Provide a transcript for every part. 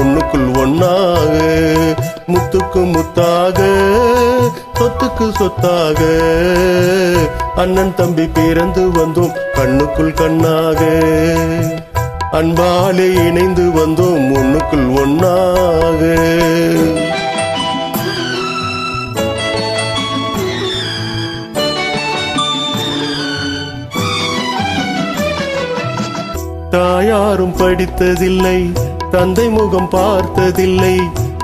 ஒண்ணுக்குள் ஒன்னாக முத்துக்கு முத்தாக சொத்துக்கு சொத்தாக. அண்ணன் தம்பி பிறந்து வந்தோம் கண்ணுக்குள் கண்ணாக. அன்பாலே இணைந்து வந்தோம் ஒண்ணுக்குள் ஒன்னாக தாயாரும் படித்ததில்லை தந்தை முகம் பார்த்ததில்லை.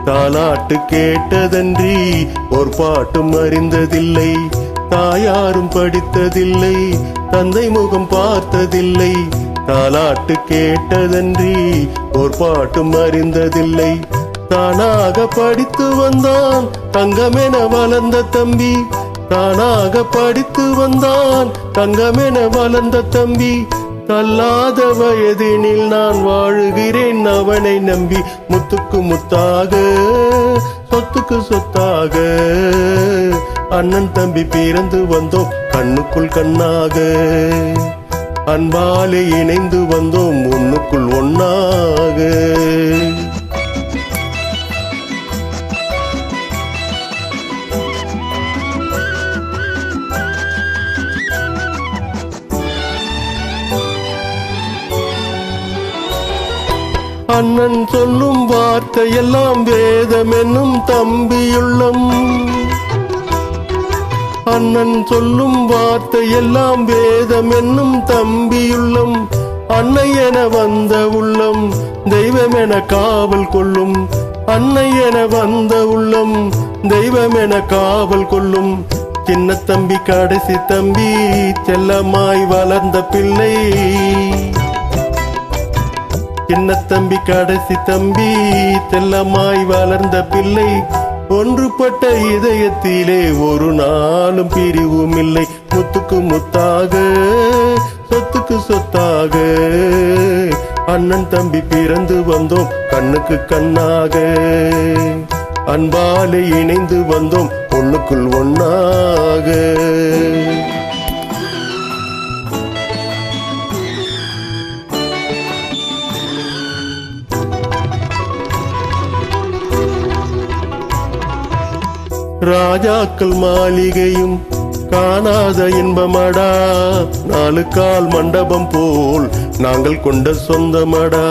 தாலாட்டு கேட்டதன்றி ஒரு பாட்டும் அறிந்ததில்லை. தாயாரும் படித்ததில்லை. தந்தை முகம் பார்த்ததில்லை. தாலாட்டு கேட்டதன்றி ஒரு பாட்டும் அறிந்ததில்லை. தானாக படித்து வந்தான் தங்கமென வளர்ந்த தம்பி. தானாக படித்து வந்தான் தங்கமென வளர்ந்த தம்பி. தள்ளாத வயதினில் நான் வாழுகிறேன். அவனை நம்பி முத்துக்கு முத்தாக சொத்துக்கு சொத்தாக. அண்ணன் தம்பி பிறந்து வந்தோம் கண்ணுக்குள் கண்ணாக. அன்பாலே இணைந்து வந்தோம் அண்ணன் சொல்லும் வார்த்தையெல்லாம் வேதம் என்னும் தம்பியுள்ளம். அண்ணன் சொல்லும் வார்த்தையெல்லாம் வேதம் என்னும் தம்பியுள்ளம். அன்னை என வந்த உள்ளம் தெய்வம் என காவல் கொள்ளும். அன்னை என வந்த உள்ளம் தெய்வம் என காவல் கொள்ளும். சின்ன தம்பி கடைசி தம்பி செல்லமாய் வளர்ந்த பிள்ளை. சின்ன தம்பி கடைசி தம்பி? தெல்லமாய் வளர்ந்த பிள்ளை. ஒன்றுபட்ட இதயத்திலே ஒரு நாளும் பிரிவும் இல்லை. முத்துக்கு முத்தாக சொத்துக்கு சொத்தாக. அண்ணன் தம்பி பிறந்து வந்தோம் கண்ணுக்கு கண்ணாக. அன்பாலே இணைந்து வந்தோம் ஒண்ணுக்குள் ஒன்னாக ராஜாக்கள் மாளிகையும் காணாத இன்பமடா. நாலு கால் மண்டபம் போல் நாங்கள் கொண்ட சொந்தமடா.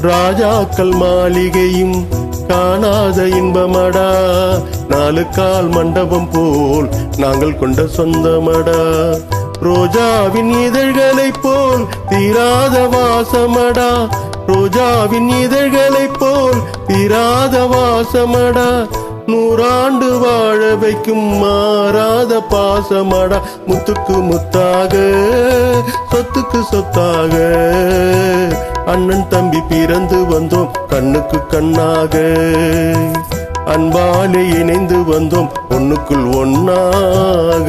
ராஜாக்கள் மாளிகையும் காணாத இன்பமடா. நாலு கால் மண்டபம் போல் நாங்கள் கொண்ட சொந்தமடா. ரோஜாவின் இதழ்களைப் போல் தீராத வாசமடா. ரோஜாவின் இதழ்களைப் போல் தீராத வாசமடா. நூறாண்டு வாழ வைக்கும் மாறாத பாசமடா. முத்துக்கு முத்தாக சொத்துக்கு சொத்தாக. அண்ணன் தம்பி பிறந்து வந்தோம் கண்ணுக்கு கண்ணாக. அன்பாலே இணைந்து வந்தோம் ஒண்ணுக்குள் ஒண்ணாக.